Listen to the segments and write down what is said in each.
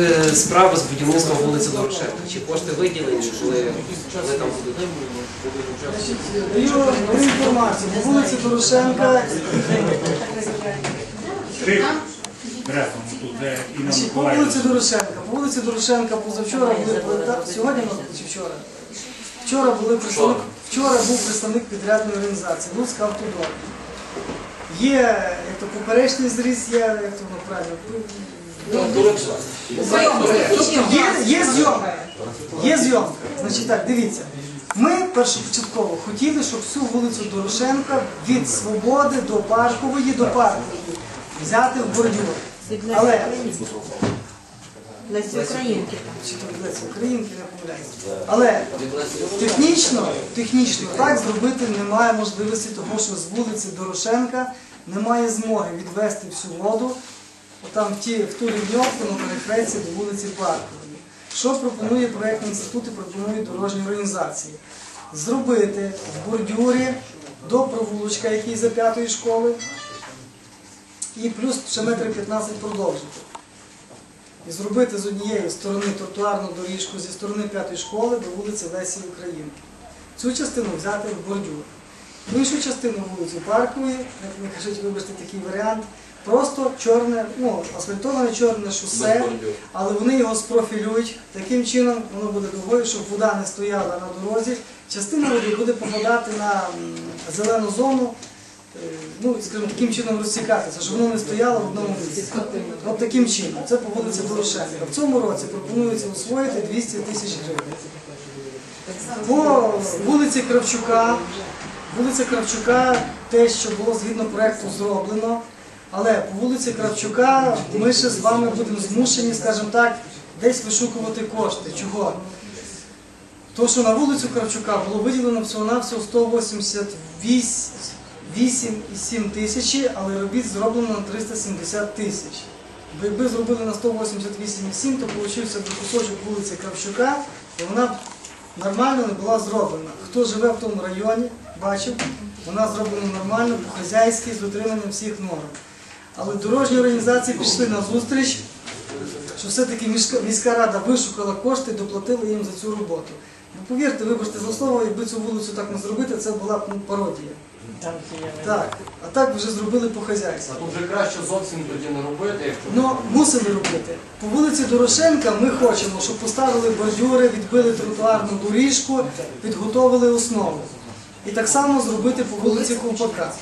е, справа з будівництвом вулиці Дорошенка? Чи кошти виділені, коли, коли там будуть? Даю даю інформацію. По вулиці Дорошенка, Три брехом тут, де Інна значить, по вулиці Дорошенка. По вулиці Дорошенка позавчора були прилета- сьогодні ну, чи вчора? Вчора були представник, вчора був представник підрядної організації Луцька автодор. Є як то поперечний зріз, є як то ну, правильно. Є, є зйомка. Є зйомка. Значить так, дивіться. Ми першопочатково хотіли, щоб всю вулицю Дорошенка від Свободи до Паркової до Паркової взяти в бордюр. Але Лесі Українки. чи то Лесі Українки не помиляюся. Але технічно, технічно так зробити немає можливості, тому що з вулиці Дорошенка немає змоги відвести всю воду там в ті в ту рівньовку на перехресті до вулиці Паркової. Що пропонує проєктний інститут і пропонує дорожні організації? Зробити в бордюрі до провулочка, який за п'ятої школи, і плюс ще метри 15 продовжити і зробити з однієї сторони тротуарну доріжку зі сторони п'ятої школи до вулиці Лесі України. Цю частину взяти в бордюр. Іншу частину вулиці Паркової, як не кажуть, вибачте такий варіант, просто чорне, ну, асфальтоване чорне шосе, але вони його спрофілюють. Таким чином воно буде довгою, щоб вода не стояла на дорозі. Частина води буде попадати на зелену зону, е, ну, скажімо, таким чином розсікатися, щоб воно не стояло в одному місці. От таким чином. Це по вулиці Дорошенка. В цьому році пропонується освоїти 200 тисяч гривень. По вулиці Кравчука, вулиця Кравчука, те, що було згідно проекту зроблено, але по вулиці Кравчука ми ще з вами будемо змушені, скажімо так, десь вишукувати кошти. Чого? То, що на вулицю Кравчука було виділено всього-навсього 188,7 тисячі, але робіт зроблено на 370 тисяч. Бо якби зробили на 188,7, то получився б кусочок вулиці Кравчука, і вона б нормально не була зроблена. Хто живе в тому районі, бачив, вона зроблена нормально, по-хазяйськи, з дотриманням всіх норм. Але дорожні організації пішли на зустріч, що все-таки міська, міська рада вишукала кошти і доплатила їм за цю роботу. Ну, повірте, вибачте за слово, якби цю вулицю так не зробити, це була б ну, пародія. Так, а так вже зробили по-хазяйськи. Тут вже краще зовсім тоді не робити, якщо Ну, мусили робити. По вулиці Дорошенка ми хочемо, щоб поставили бордюри, відбили тротуарну доріжку, підготовили основу. І так само зробити по вулиці Ковпака.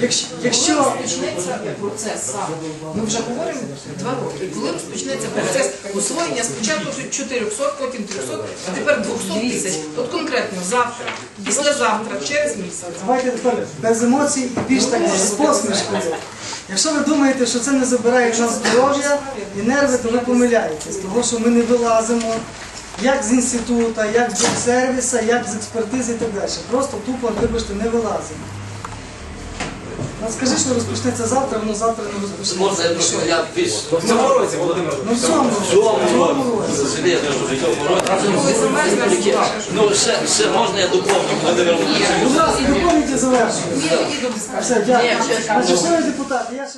Якщо, якщо розпочнеться процес сам. Ми вже говоримо два роки. Коли розпочнеться процес освоєння спочатку тут 400, потім 300, а тепер 200 тисяч. От конкретно завтра, післязавтра, через місяць. давайте тепер без емоцій і більш так з посмішкою. Якщо ви думаєте, що це не забирає в нас здоров'я і нерви, то ви помиляєтесь, тому що ми не вилазимо як з інституту, як з сервіса, як з експертизи і так далі. Просто тупо, вибачте, не вилазимо. Ну, скажи, що розпочнеться завтра, воно завтра не розпочнеться. Можна я трошки я більш В цьому році, Володимир. Ну в цьому році. В цьому році. железно, що в цьому році. Ну, ще, ще можна я доповню, Володимир Володимирович? Будь ласка, доповніть і завершуємо. Все, дякую. Значить, шановні депутати, я ще...